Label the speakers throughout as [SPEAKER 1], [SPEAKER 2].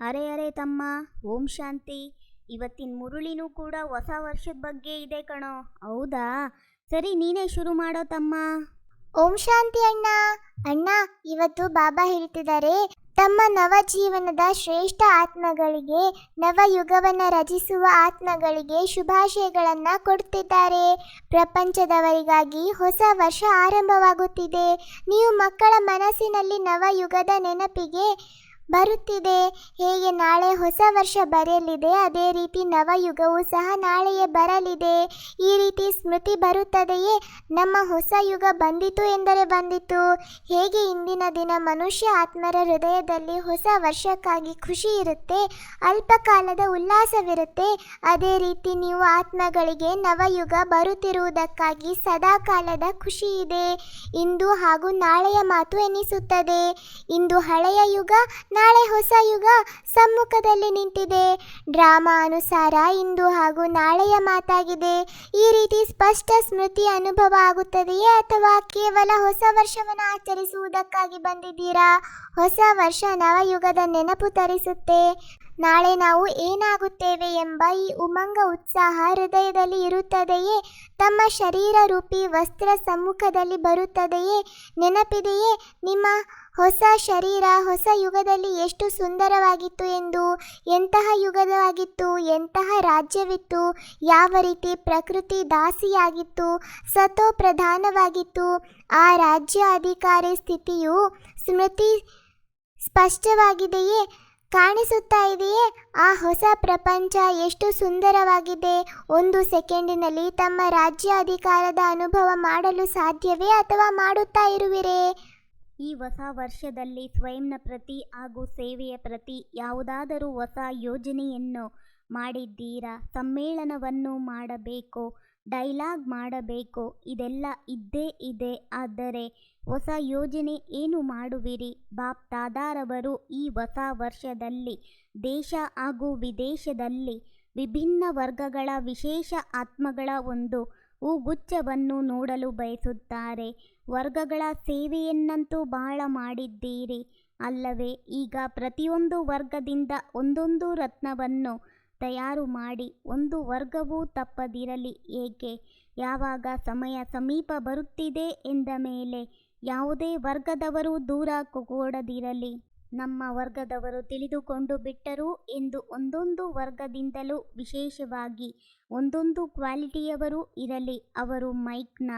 [SPEAKER 1] ಅರೆ ಅರೆ ತಮ್ಮ, ಓಂ ಶಾಂತಿ. ಇವತ್ತಿನ ಮುರುಳಿನೂ ಕೂಡ ಹೊಸ ವರ್ಷದ ಬಗ್ಗೆ ಇದೆ ಕಣೋ. ಹೌದಾ? ಸರಿ, ನೀನೇ ಶುರು ಮಾಡೋ ತಮ್ಮ.
[SPEAKER 2] ಓಂ ಶಾಂತಿ ಅಣ್ಣ. ಅಣ್ಣ, ಇವತ್ತು ಬಾಬಾ ಹೇಳ್ತಿದ್ದಾರೆ ತಮ್ಮ ನವ ಜೀವನದ ಶ್ರೇಷ್ಠ ಆತ್ಮಗಳಿಗೆ, ನವಯುಗವನ್ನು ರಚಿಸುವ ಆತ್ಮಗಳಿಗೆ ಶುಭಾಶಯಗಳನ್ನು ಕೊಡುತ್ತಿದ್ದಾರೆ ಪ್ರಪಂಚದವರಿಗಾಗಿ ಹೊಸ ವರ್ಷ ಆರಂಭವಾಗುತ್ತಿದೆ. ನೀವು ಮಕ್ಕಳ ಮನಸ್ಸಿನಲ್ಲಿ ನವಯುಗದ ನೆನಪಿಗೆ ಬರುತ್ತಿದೆ. ಹೇಗೆ ನಾಳೆ ಹೊಸ ವರ್ಷ ಬರೆಯಲಿದೆ ಅದೇ ರೀತಿ ನವಯುಗವು ಸಹ ನಾಳೆಯೇ ಬರಲಿದೆ. ಈ ರೀತಿ ಸ್ಮೃತಿ ಬರುತ್ತದೆಯೇ? ನಮ್ಮ ಹೊಸ ಯುಗ ಬಂದಿತು ಎಂದರೆ ಬಂದಿತು. ಹೇಗೆ ಇಂದಿನ ದಿನ ಮನುಷ್ಯ ಆತ್ಮರ ಹೃದಯದಲ್ಲಿ ಹೊಸ ವರ್ಷಕ್ಕಾಗಿ ಖುಷಿ ಇರುತ್ತೆ, ಅಲ್ಪಕಾಲದ ಉಲ್ಲಾಸವಿರುತ್ತೆ, ಅದೇ ರೀತಿ ನೀವು ಆತ್ಮಗಳಿಗೆ ನವಯುಗ ಬರುತ್ತಿರುವುದಕ್ಕಾಗಿ ಸದಾಕಾಲದ ಖುಷಿ ಇದೆ. ಇಂದು ಹಾಗೂ ನಾಳೆಯ ಮಾತು ಎನಿಸುತ್ತದೆ. ಇಂದು ಹಳೆಯ ಯುಗ ನಾಳೆ ಹೊಸ ಯುಗ ಸಮ್ಮುಖದಲ್ಲಿ ನಿಂತಿದೆ. ಡ್ರಾಮಾ ಅನುಸಾರ ಇಂದು ಹಾಗೂ ನಾಳೆಯ ಮಾತಾಗಿದೆ. ಈ ರೀತಿ ಸ್ಪಷ್ಟ ಸ್ಮೃತಿ ಅನುಭವ ಆಗುತ್ತದೆಯೇ ಅಥವಾ ಕೇವಲ ಹೊಸ ವರ್ಷವನ್ನು ಆಚರಿಸುವುದಕ್ಕಾಗಿ ಬಂದಿದ್ದೀರಾ? ಹೊಸ ವರ್ಷ ನವಯುಗದ ನೆನಪು ತರಿಸುತ್ತೆ. ನಾಳೆ ನಾವು ಏನಾಗುತ್ತೇವೆ ಎಂಬ ಈ ಉಮಂಗ ಉತ್ಸಾಹ ಹೃದಯದಲ್ಲಿ ಇರುತ್ತದೆಯೇ? ತಮ್ಮ ಶರೀರ ರೂಪಿ ವಸ್ತ್ರ ಸಮ್ಮುಖದಲ್ಲಿ ಬರುತ್ತದೆಯೇ? ನೆನಪಿದೆಯೇ? ನಿಮ್ಮ ಹೊಸ ಶರೀರ, ಹೊಸ ಯುಗದಲ್ಲಿ ಎಷ್ಟು ಸುಂದರವಾಗಿತ್ತು ಎಂದು, ಎಂತಹ ಯುಗವಾಗಿತ್ತು ಎಂತಹ ರಾಜ್ಯವಿತ್ತು, ಯಾವ ರೀತಿ ಪ್ರಕೃತಿ ದಾಸಿಯಾಗಿತ್ತು ಸತೋ ಪ್ರಧಾನವಾಗಿತ್ತು ಆ ರಾಜ್ಯ ಅಧಿಕಾರಿ ಸ್ಥಿತಿಯು ಸ್ಮೃತಿ ಸ್ಪಷ್ಟವಾಗಿದೆಯೇ, ಕಾಣಿಸುತ್ತಾ ಇದೆಯೇ? ಆ ಹೊಸ ಪ್ರಪಂಚ ಎಷ್ಟು ಸುಂದರವಾಗಿದೆ? ಒಂದು ಸೆಕೆಂಡಿನಲ್ಲಿ ತಮ್ಮ ರಾಜ್ಯ ಅಧಿಕಾರದ ಅನುಭವ ಮಾಡಲು ಸಾಧ್ಯವೇ ಅಥವಾ ಮಾಡುತ್ತಾ ಇರುವಿರೇ?
[SPEAKER 1] ಈ ಹೊಸ ವರ್ಷದಲ್ಲಿ ಸ್ವಯಂನ ಪ್ರತಿ ಹಾಗೂ ಸೇವೆಯ ಪ್ರತಿ ಯಾವುದಾದರೂ ಹೊಸ ಯೋಜನೆಯನ್ನು ಮಾಡಿದ್ದೀರಾ? ಸಮ್ಮೇಳನವನ್ನು ಮಾಡಬೇಕು? ಡೈಲಾಗ್ ಮಾಡಬೇಕು? ಇದೆಲ್ಲ ಇದ್ದೇ ಇದೆ. ಆದರೆ ಹೊಸ ಯೋಜನೆ ಏನು ಮಾಡುವಿರಿ? ಬಾಪ್ ದಾದಾರವರು ಈ ಹೊಸ ವರ್ಷದಲ್ಲಿ ದೇಶ ಹಾಗೂ ವಿದೇಶದಲ್ಲಿ ವಿಭಿನ್ನ ವರ್ಗಗಳ ವಿಶೇಷ ಆತ್ಮಗಳ ಒಂದು ಹೂಗುಚ್ಛವನ್ನು ನೋಡಲು ಬಯಸುತ್ತಾರೆ. ವರ್ಗಗಳ ಸೇವೆಯನ್ನಂತೂ ಬಹಳ ಮಾಡಿದ್ದೀರಿ. ಅಲ್ಲವೇ, ಈಗ ಪ್ರತಿಯೊಂದು ವರ್ಗದಿಂದ ಒಂದೊಂದು ರತ್ನವನ್ನು ತಯಾರು ಮಾಡಿ ಒಂದು ವರ್ಗವೂ ತಪ್ಪದಿರಲಿ. ಏಕೆ? ಯಾವಾಗ ಸಮಯ ಸಮೀಪ ಬರುತ್ತಿದೆ ಎಂದ ಮೇಲೆ ಯಾವುದೇ ವರ್ಗದವರು ದೂರ ಕೂಡದಿರಲಿ. ನಮ್ಮ ವರ್ಗದವರು ತಿಳಿದುಕೊಂಡು ಬಿಟ್ಟರು ಎಂದು ಒಂದೊಂದು ವರ್ಗದಿಂದಲೂ ವಿಶೇಷವಾಗಿ ಒಂದೊಂದು ಕ್ವಾಲಿಟಿಯವರು ಇರಲಿ, ಅವರು ಮೈಕ್ನ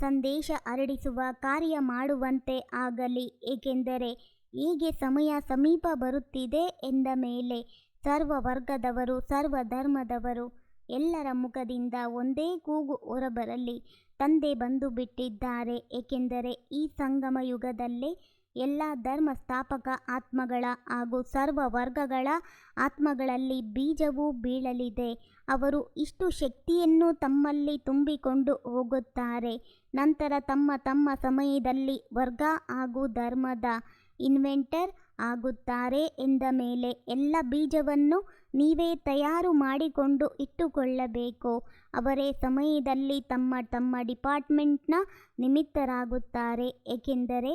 [SPEAKER 1] ಸಂದೇಶ ಹರಡಿಸುವ ಕಾರ್ಯ ಮಾಡುವಂತೆ ಆಗಲಿ, ಏಕೆಂದರೆ ಹೀಗೆ ಸಮಯ ಸಮೀಪ ಬರುತ್ತಿದೆ ಎಂದ ಮೇಲೆ ಸರ್ವ ವರ್ಗದವರು, ಸರ್ವ ಧರ್ಮದವರು ಎಲ್ಲರ ಮುಖದಿಂದ ಒಂದೇ ಕೂಗು ಹೊರಬರಲಿ, ತಂದೆ ಬಂದು ಬಿಟ್ಟಿದ್ದಾರೆ, ಏಕೆಂದರೆ ಈ ಸಂಗಮ ಯುಗದಲ್ಲೇ ಎಲ್ಲ ಧರ್ಮ ಸ್ಥಾಪಕ ಆತ್ಮಗಳ ಹಾಗೂ ಸರ್ವ ವರ್ಗಗಳ ಆತ್ಮಗಳಲ್ಲಿ ಬೀಜವು ಬೀಳಲಿದೆ. ಅವರು ಇಷ್ಟು ಶಕ್ತಿಯನ್ನು ತಮ್ಮಲ್ಲಿ ತುಂಬಿಕೊಂಡು ಹೋಗುತ್ತಾರೆ. ನಂತರ ತಮ್ಮ ತಮ್ಮ ಸಮಯದಲ್ಲಿ ವರ್ಗ ಹಾಗೂ ಧರ್ಮದ ಇನ್ವೆಂಟರ್ ಆಗುತ್ತಾರೆ ಎಂದ ಮೇಲೆ ಎಲ್ಲ ಬೀಜವನ್ನು ನೀವೇ ತಯಾರು ಮಾಡಿಕೊಂಡು ಇಟ್ಟುಕೊಳ್ಳಬೇಕು. ಅವರೇ ಸಮಯದಲ್ಲಿ ತಮ್ಮ ತಮ್ಮ ಡಿಪಾರ್ಟ್ಮೆಂಟ್ನ ನಿಮಿತ್ತರಾಗುತ್ತಾರೆ. ಏಕೆಂದರೆ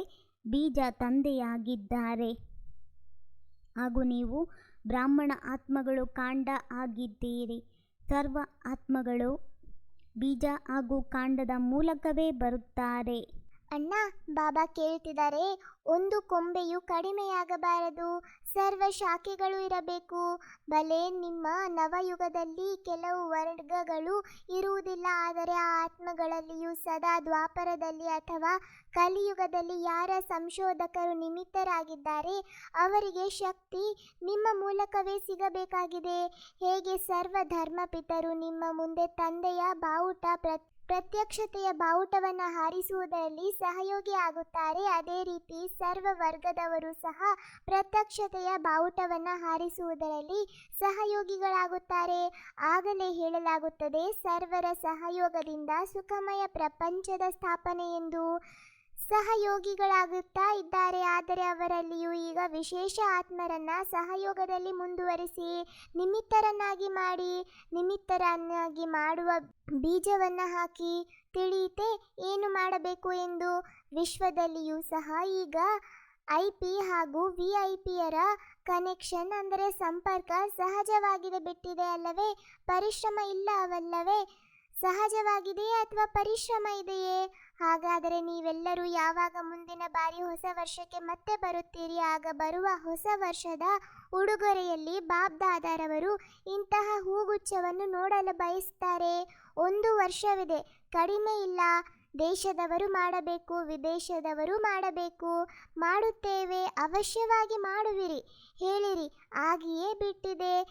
[SPEAKER 1] ಬೀಜ ತಂದೆಯಾಗಿದ್ದಾರೆ. ಹಾಗೂ ನೀವು ಬ್ರಾಹ್ಮಣ ಆತ್ಮಗಳು ಕಾಂಡ ಆಗಿದ್ದೀರಿ. ಸರ್ವ ಆತ್ಮಗಳು ಬೀಜ ಹಾಗೂ ಕಾಂಡದ ಮೂಲಕವೇ ಬರುತ್ತಾರೆ.
[SPEAKER 2] ಅಣ್ಣ, ಬಾಬಾ ಕೇಳ್ತಿದ್ದಾರೆ ಒಂದು ಕೊಂಬೆಯು ಕಡಿಮೆಯಾಗಬಾರದು, ಸರ್ವ ಶಾಖೆಗಳು ಇರಬೇಕು. ಬಲೆ, ನಿಮ್ಮ ನವಯುಗದಲ್ಲಿ ಕೆಲವು ವರ್ಗಗಳು ಇರುವುದಿಲ್ಲ, ಆದರೆ ಆ ಆತ್ಮಗಳಲ್ಲಿಯೂ ಸದಾ ದ್ವಾಪರದಲ್ಲಿ ಅಥವಾ ಕಲಿಯುಗದಲ್ಲಿ ಯಾರ ಸಂಶೋಧಕರು ನಿಮಿತ್ತರಾಗಿದ್ದಾರೆ, ಅವರಿಗೆ ಶಕ್ತಿ ನಿಮ್ಮ ಮೂಲಕವೇ ಸಿಗಬೇಕಾಗಿದೆ. ಹೇಗೆ ಸರ್ವ ಧರ್ಮಪಿತರು ನಿಮ್ಮ ಮುಂದೆ ತಂದೆಯ ಬಾವುಟ ಪ್ರ ಪ್ರತ್ಯಕ್ಷತೆಯ ಬಾವುಟವನ್ನು ಹಾರಿಸುವುದರಲ್ಲಿ ಸಹಯೋಗಿ ಆಗುತ್ತಾರೆ. ಅದೇ ರೀತಿ ಸರ್ವ ವರ್ಗದವರು ಸಹ ಪ್ರತ್ಯಕ್ಷತೆಯ ಬಾವುಟವನ್ನು ಹಾರಿಸುವುದರಲ್ಲಿ ಸಹಯೋಗಿಗಳಾಗುತ್ತಾರೆ. ಆಗಲೇ ಹೇಳಲಾಗುತ್ತದೆ, ಸರ್ವರ ಸಹಯೋಗದಿಂದ ಸುಖಮಯ ಪ್ರಪಂಚದ ಸ್ಥಾಪನೆ ಎಂದು ಸಹಯೋಗಿಗಳಾಗುತ್ತಾ ಇದ್ದಾರೆ. ಆದರೆ ಅವರಲ್ಲಿಯೂ ಈಗ ವಿಶೇಷ ಆತ್ಮರನ್ನ ಸಹಯೋಗದಲ್ಲಿ ಮುಂದುವರಿಸಿ ನಿಮಿತ್ತರನ್ನಾಗಿ ಮಾಡಿ, ನಿಮಿತ್ತರನ್ನಾಗಿ ಮಾಡುವ ಬೀಜವನ್ನ ಹಾಕಿ ತಿಳಿಯಿತೆ ಏನು ಮಾಡಬೇಕು ಎಂದು ವಿಶ್ವದಲ್ಲಿಯೂ ಸಹ ಈಗ ಐ ಪಿ ಹಾಗೂ ವಿ ಐ ಪಿಯರ ಕನೆಕ್ಷನ್ ಅಂದರೆ ಸಂಪರ್ಕ ಸಹಜವಾಗಿದೆ ಬಿಟ್ಟಿದೆ ಅಲ್ಲವೇ? ಪರಿಶ್ರಮ ಇಲ್ಲ ಅವಲ್ಲವೇ? ಸಹಜವಾಗಿದೆಯೇ ಅಥವಾ ಪರಿಶ್ರಮ ಇದೆಯೇ? ಹಾಗಾದರೆ ನೀವೆಲ್ಲರೂ ಯಾವಾಗ ಮುಂದಿನ ಬಾರಿ ಹೊಸ ವರ್ಷಕ್ಕೆ ಮತ್ತೆ ಬರುತ್ತೀರಿ? ಆಗ ಬರುವ ಹೊಸ ವರ್ಷದ ಉಡುಗೊರೆಯಲ್ಲಿ ಬಾಬ್ ದಾದಾರವರು ಇಂತಹ ಹೂಗುಚ್ಛವನ್ನು ನೋಡಲು ಬಯಸ್ತಾರೆ. ಒಂದು ವರ್ಷವಿದೆ. ಕಡಿಮೆ ಇಲ್ಲ. ದೇಶದವರು ಮಾಡಬೇಕು, ವಿದೇಶದವರು ಮಾಡಬೇಕು. ಮಾಡುತ್ತೇವೆ. ಅವಶ್ಯವಾಗಿ ಮಾಡುವಿರಿ. ಹೇಳಿರಿ. ಆಗಿಯೇ ಬಿಟ್ಟಿದೆ.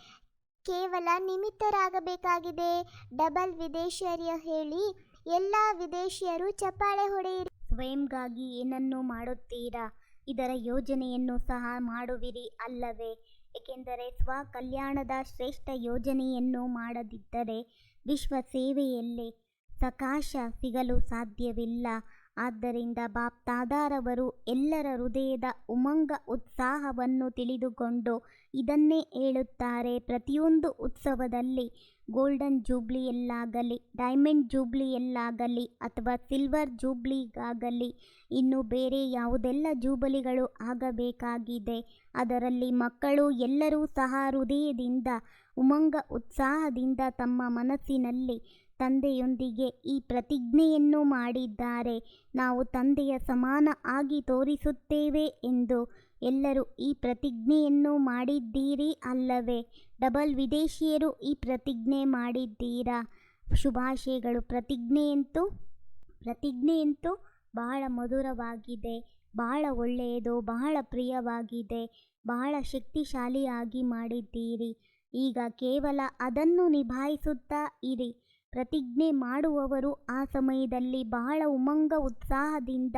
[SPEAKER 2] ಕೇವಲ ನಿಮಿತ್ತರಾಗಬೇಕಾಗಿದೆ. ಡಬಲ್ ವಿದೇಶಿಯರ ಹೇಳಿ ಎಲ್ಲ ವಿದೇಶಿಯರು ಚಪ್ಪಾಳೆ ಹೊಡೆಯಿರಿ.
[SPEAKER 1] ಸ್ವಯಂಗಾಗಿ ಏನನ್ನು ಮಾಡುತ್ತೀರಾ? ಇದರ ಯೋಜನೆಯನ್ನು ಸಹ ಮಾಡುವಿರಿ ಅಲ್ಲವೇ? ಏಕೆಂದರೆ ಸ್ವ ಕಲ್ಯಾಣದ ಶ್ರೇಷ್ಠ ಯೋಜನೆಯನ್ನು ಮಾಡದಿದ್ದರೆ ವಿಶ್ವ ಸೇವೆಯಲ್ಲಿ ಸಕಾಶ ಸಿಗಲು ಸಾಧ್ಯವಿಲ್ಲ. ಆದ್ದರಿಂದ ಬಾಪ್ತಾದಾರವರು ಎಲ್ಲರ ಹೃದಯದ ಉಮಂಗ ಉತ್ಸಾಹವನ್ನು ತಿಳಿದುಕೊಂಡು ಇದನ್ನೇ ಹೇಳುತ್ತಾರೆ. ಪ್ರತಿಯೊಂದು ಉತ್ಸವದಲ್ಲಿ ಗೋಲ್ಡನ್ ಜೂಬ್ಲಿಯಲ್ಲಾಗಲಿ, ಡೈಮಂಡ್ ಜೂಬ್ಲಿಯಲ್ಲಾಗಲಿ ಅಥವಾ ಸಿಲ್ವರ್ ಜೂಬ್ಲಿಗಾಗಲಿ ಇನ್ನು ಬೇರೆ ಯಾವುದೆಲ್ಲ ಜೂಬಲಿಗಳು ಆಗಬೇಕಾಗಿದೆ, ಅದರಲ್ಲಿ ಮಕ್ಕಳು ಎಲ್ಲರೂ ಸಹ ಹೃದಯದಿಂದ ಉಮಂಗ ಉತ್ಸಾಹದಿಂದ ತಮ್ಮ ಮನಸ್ಸಿನಲ್ಲಿ ತಂದೆಯೊಂದಿಗೆ ಈ ಪ್ರತಿಜ್ಞೆಯನ್ನು ಮಾಡಿದ್ದಾರೆ. ನಾವು ತಂದೆಯ ಸಮಾನ ಆಗಿ ತೋರಿಸುತ್ತೇವೆ ಎಂದು ಎಲ್ಲರೂ ಈ ಪ್ರತಿಜ್ಞೆಯನ್ನು ಮಾಡಿದ್ದೀರಿ ಅಲ್ಲವೇ? ಡಬಲ್ ವಿದೇಶಿಯರು ಈ ಪ್ರತಿಜ್ಞೆ ಮಾಡಿದ್ದೀರಾ? ಶುಭಾಶಯಗಳು. ಪ್ರತಿಜ್ಞೆಯಂತೂ ಪ್ರತಿಜ್ಞೆಯಂತೂ ಬಹಳ ಮಧುರವಾಗಿದೆ. ಬಹಳ ಒಳ್ಳೆಯದು. ಬಹಳ ಪ್ರಿಯವಾಗಿದೆ. ಬಹಳ ಶಕ್ತಿಶಾಲಿಯಾಗಿ ಮಾಡಿದ್ದೀರಿ. ಈಗ ಕೇವಲ ಅದನ್ನು ನಿಭಾಯಿಸುತ್ತಾ ಇರಿ. ಪ್ರತಿಜ್ಞೆ ಮಾಡುವವರು ಆ ಸಮಯದಲ್ಲಿ ಬಹಳ ಉಮಂಗ ಉತ್ಸಾಹದಿಂದ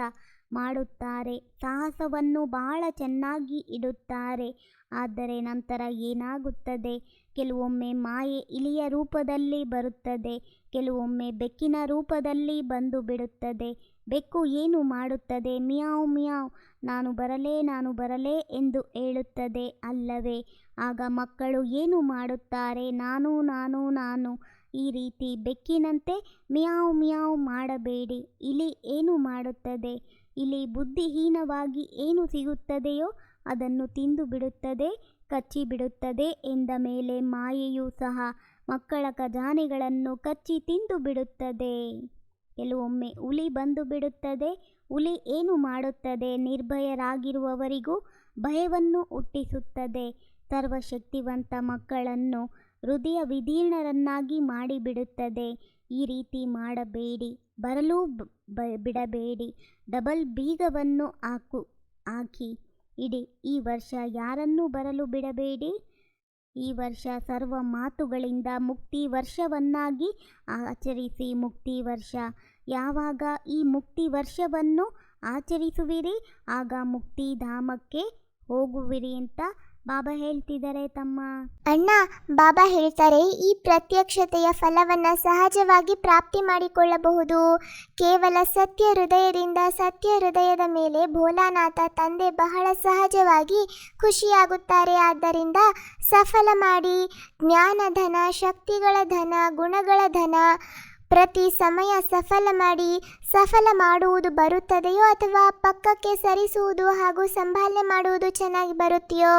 [SPEAKER 1] ಮಾಡುತ್ತಾರೆ. ಸಾಹಸವನ್ನು ಬಹಳ ಚೆನ್ನಾಗಿ ಇಡುತ್ತಾರೆ. ಆದರೆ ನಂತರ ಏನಾಗುತ್ತದೆ? ಕೆಲವೊಮ್ಮೆ ಮಾಯೆ ಇಲಿಯ ರೂಪದಲ್ಲಿ ಬರುತ್ತದೆ. ಕೆಲವೊಮ್ಮೆ ಬೆಕ್ಕಿನ ರೂಪದಲ್ಲಿ ಬಂದು ಬಿಡುತ್ತದೆ. ಬೆಕ್ಕು ಏನು ಮಾಡುತ್ತದೆ? ಮಿಯಾವ್ ಮಿಯಾವ್, ನಾನು ಬರಲೇ ನಾನು ಬರಲೇ ಎಂದು ಹೇಳುತ್ತದೆ ಅಲ್ಲವೇ? ಆಗ ಮಕ್ಕಳು ಏನು ಮಾಡುತ್ತಾರೆ? ನಾನು ನಾನು ನಾನು. ಈ ರೀತಿ ಬೆಕ್ಕಿನಂತೆ ಮಿಯಾವ್ ಮಿಯಾವ್ ಮಾಡಬೇಡಿ. ಇಲಿ ಏನು ಮಾಡುತ್ತದೆ? ಇಲಿ ಬುದ್ಧಿಹೀನವಾಗಿ ಏನು ಸಿಗುತ್ತದೆಯೋ ಅದನ್ನು ತಿಂದು ಬಿಡುತ್ತದೆ, ಕಚ್ಚಿ ಬಿಡುತ್ತದೆ ಎಂದ ಮೇಲೆ ಮಾಯೆಯೂ ಸಹ ಮಕ್ಕಳ ಖಜಾನೆಗಳನ್ನು ಕಚ್ಚಿ ತಿಂದು ಬಿಡುತ್ತದೆ. ಕೆಲವೊಮ್ಮೆ ಹುಲಿ ಬಂದು ಬಿಡುತ್ತದೆ. ಹುಲಿ ಏನು ಮಾಡುತ್ತದೆ? ನಿರ್ಭಯರಾಗಿರುವವರಿಗೂ ಭಯವನ್ನು ಹುಟ್ಟಿಸುತ್ತದೆ. ಸರ್ವಶಕ್ತಿವಂತ ಮಕ್ಕಳನ್ನು ಹೃದಯ ವಿದೀರ್ಣರನ್ನಾಗಿ ಮಾಡಿಬಿಡುತ್ತದೆ. ಈ ರೀತಿ ಮಾಡಬೇಡಿ, ಬರಲೂ ಬಿಡಬೇಡಿ, ಡಬಲ್ ಬೀಗವನ್ನು ಹಾಕು, ಹಾಕಿ, ಇಡಿ. ಈ ವರ್ಷ ಯಾರನ್ನೂ ಬರಲು ಬಿಡಬೇಡಿ. ಈ ವರ್ಷ ಸರ್ವ ಮಾತುಗಳಿಂದ ಮುಕ್ತಿ ವರ್ಷವನ್ನಾಗಿ ಆಚರಿಸಿ. ಮುಕ್ತಿ ವರ್ಷ, ಯಾವಾಗ ಈ ಮುಕ್ತಿ ವರ್ಷವನ್ನು ಆಚರಿಸುವಿರಿ, ಆಗ ಮುಕ್ತಿಧಾಮಕ್ಕೆ ಹೋಗುವಿರಿ ಅಂತ ಬಾಬಾ ಹೇಳ್ತಿದ್ದಾರೆ ತಮ್ಮ.
[SPEAKER 2] ಅಣ್ಣ, ಬಾಬಾ ಹೇಳ್ತಾರೆ, ಈ ಪ್ರತ್ಯಕ್ಷತೆಯ ಫಲವನ್ನ ಸಹಜವಾಗಿ ಪ್ರಾಪ್ತಿ ಮಾಡಿಕೊಳ್ಳಬಹುದು. ಕೇವಲ ಸತ್ಯ ಹೃದಯದಿಂದ ಸತ್ಯ ಹೃದಯದ ಮೇಲೆ ಭೋಲಾನಾಥ ತಂದೆ ಬಹಳ ಸಹಜವಾಗಿ ಖುಷಿಯಾಗುತ್ತಾರೆ. ಆದ್ದರಿಂದ ಸಫಲ ಮಾಡಿ ಜ್ಞಾನಧನ ಶಕ್ತಿಗಳ ಧನ, ಗುಣಗಳ ಧನ, ಪ್ರತಿ ಸಮಯ ಸಫಲ ಮಾಡಿ, ಸಫಲ ಮಾಡುವುದು ಬರುತ್ತದೆಯೋ ಅಥವಾ ಪಕ್ಕಕ್ಕೆ ಸರಿಸುವುದು ಹಾಗೂ ಸಂಭಾಲನೆ ಮಾಡುವುದು ಚೆನ್ನಾಗಿ ಬರುತ್ತೆಯೋ?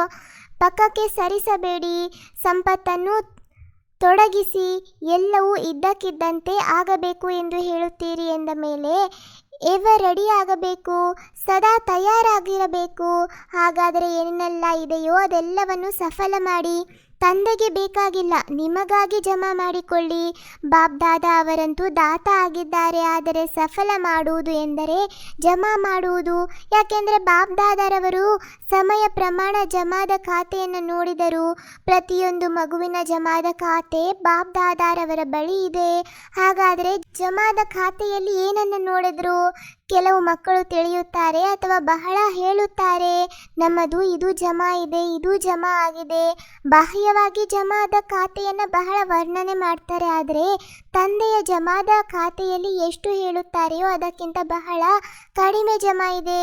[SPEAKER 2] ಪಕ್ಕಕ್ಕೆ ಸರಿಸಬೇಡಿ. ಸಂಪತ್ತನ್ನು ತೊಡಗಿಸಿ ಎಲ್ಲವೂ ಇದ್ದಕ್ಕಿದ್ದಂತೆ ಆಗಬೇಕು ಎಂದು ಹೇಳುತ್ತೀರಿ ಎಂದ ಮೇಲೆ ಎವ ರೆಡಿ ಆಗಬೇಕು ಸದಾ ತಯಾರಾಗಿರಬೇಕು. ಹಾಗಾದರೆ ಏನೆಲ್ಲ ಇದೆಯೋ ಅದೆಲ್ಲವನ್ನು ಸಫಲ ಮಾಡಿ. ತಂದೆಗೆ ಬೇಕಾಗಿಲ್ಲ, ನಿಮಗಾಗಿ ಜಮಾ ಮಾಡಿಕೊಳ್ಳಿ. ಬಾಬ್ ದಾದಾ ಅವರಂತೂ ದಾತ ಆಗಿದ್ದಾರೆ, ಆದರೆ ಸಫಲ ಮಾಡುವುದು ಎಂದರೆ ಜಮಾ ಮಾಡುವುದು. ಯಾಕೆಂದರೆ ಬಾಬ್ ದಾದಾರವರು ಸಮಯ ಪ್ರಮಾಣ ಜಮಾದ ಖಾತೆಯನ್ನು ನೋಡಿದರು. ಪ್ರತಿಯೊಂದು ಮಗುವಿನ ಜಮಾದ ಖಾತೆ ಬಾಬ್ ದಾದಾರವರ ಬಳಿ ಇದೆ. ಹಾಗಾದರೆ ಜಮಾದ ಖಾತೆಯಲ್ಲಿ ಏನನ್ನು ನೋಡಿದ್ರು? ಕೆಲವು ಮಕ್ಕಳು ತಿಳಿಯುತ್ತಾರೆ ಅಥವಾ ಬಹಳ ಹೇಳುತ್ತಾರೆ, ನಮ್ಮದು ಇದು ಜಮಾ ಇದೆ, ಇದು ಜಮಾ ಆಗಿದೆ. ಬಾಹ್ಯವಾಗಿ ಜಮಾದ ಖಾತೆಯನ್ನು ಬಹಳ ವರ್ಣನೆ ಮಾಡ್ತಾರೆ, ಆದರೆ ತಂದೆಯ ಜಮಾದ ಖಾತೆಯಲ್ಲಿ ಎಷ್ಟು ಹೇಳುತ್ತಾರೆಯೋ ಅದಕ್ಕಿಂತ ಬಹಳ ಕಡಿಮೆ ಜಮಾ ಇದೆ.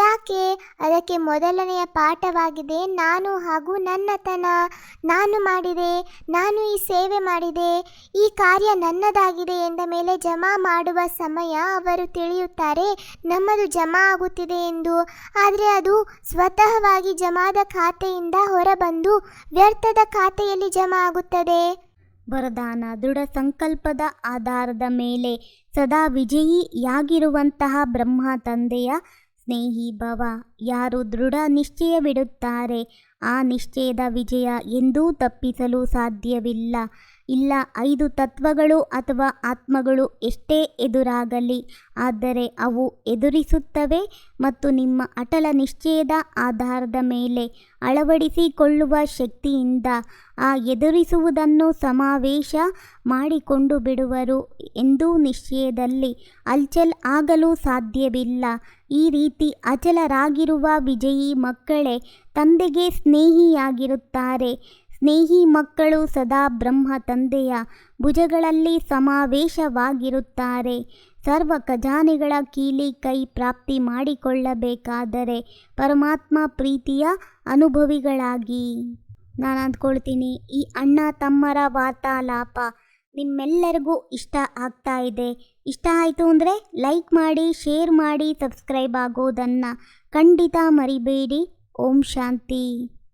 [SPEAKER 2] ಯಾಕೆ? ಅದಕ್ಕೆ ಮೊದಲನೆಯ ಪಾಠವಾಗಿದೆ, ನಾನು ಹಾಗೂ ನನ್ನತನ. ನಾನು ಮಾಡಿದೆ, ನಾನು ಈ ಸೇವೆ ಮಾಡಿದೆ, ಈ ಕಾರ್ಯ ನನ್ನದಾಗಿದೆ ಎಂದ ಮೇಲೆ ಜಮಾ ಮಾಡುವ ಸಮಯ ಅವರು ತಿಳಿಯುತ್ತಾರೆ. ನಮ್ಮದು ಜಮಾ ಆಗುತ್ತಿದೆ ಎಂದು. ಆದರೆ ಅದು ಸ್ವತಃವಾಗಿ ಜಮಾದ ಖಾತೆಯಿಂದ ಹೊರಬಂದು ವ್ಯರ್ಥದ ಖಾತೆಯಲ್ಲಿ ಜಮಾ ಆಗುತ್ತದೆ.
[SPEAKER 1] ವರದಾನ ದೃಢ ಸಂಕಲ್ಪದ ಆಧಾರದ ಮೇಲೆ ಸದಾ ವಿಜಯಿಯಾಗಿರುವಂತಹ ಬ್ರಹ್ಮ ತಂದೆಯ ಸ್ನೇಹಿ ಭವ. ಯಾರು ದೃಢ ನಿಶ್ಚಯವಿಡುತ್ತಾರೆ ಆ ನಿಶ್ಚಯದ ವಿಜಯ ಎಂದೂ ತಪ್ಪಿಸಲು ಸಾಧ್ಯವಿಲ್ಲ. ಇಲ್ಲ, ಐದು ತತ್ವಗಳು ಅಥವಾ ಆತ್ಮಗಳು ಎಷ್ಟೇ ಎದುರಾಗಲಿ, ಆದರೆ ಅವು ಎದುರಿಸುತ್ತವೆ ಮತ್ತು ನಿಮ್ಮ ಅಟಲ ನಿಶ್ಚಯದ ಆಧಾರದ ಮೇಲೆ ಅಳವಡಿಸಿಕೊಳ್ಳುವ ಶಕ್ತಿಯಿಂದ ಆ ಎದುರಿಸುವುದನ್ನು ಸಮಾವೇಶ ಮಾಡಿಕೊಂಡು ಬಿಡುವರು ಎಂದೂ ನಿಶ್ಚಯದಲ್ಲಿ ಅಲ್ಚಲ್ ಆಗಲು ಸಾಧ್ಯವಿಲ್ಲ. ಈ ರೀತಿ ಅಚಲರಾಗಿರುವ ವಿಜಯಿ ಮಕ್ಕಳೇ, ತಂದೆಗೆ ಸ್ನೇಹಿಯಾಗಿರುತ್ತಾರೆ. ಸ್ನೇಹಿ ಮಕ್ಕಳು ಸದಾ ಬ್ರಹ್ಮ ತಂದೆಯ ಭುಜಗಳಲ್ಲಿ ಸಮಾವೇಶವಾಗಿರುತ್ತಾರೆ. ಸರ್ವ ಖಜಾನೆಗಳ ಕೀಲಿ ಕೈ ಪ್ರಾಪ್ತಿ ಮಾಡಿಕೊಳ್ಳಬೇಕಾದರೆ ಪರಮಾತ್ಮ ಪ್ರೀತಿಯ ಅನುಭವಿಗಳಾಗಿ. ನಾನು ಅಂದ್ಕೊಳ್ತೀನಿ, ಈ ಅಣ್ಣ ತಮ್ಮರ ವಾರ್ತಾಲಾಪ ನಿಮ್ಮೆಲ್ಲರಿಗೂ ಇಷ್ಟ ಆಗ್ತಾ ಇದೆ. ಇಷ್ಟ ಆಯಿತು ಅಂದರೆ ಲೈಕ್ ಮಾಡಿ, ಶೇರ್ ಮಾಡಿ, ಸಬ್ಸ್ಕ್ರೈಬ್ ಆಗೋದನ್ನು ಖಂಡಿತ ಮರಿಬೇಡಿ. ಓಂ ಶಾಂತಿ.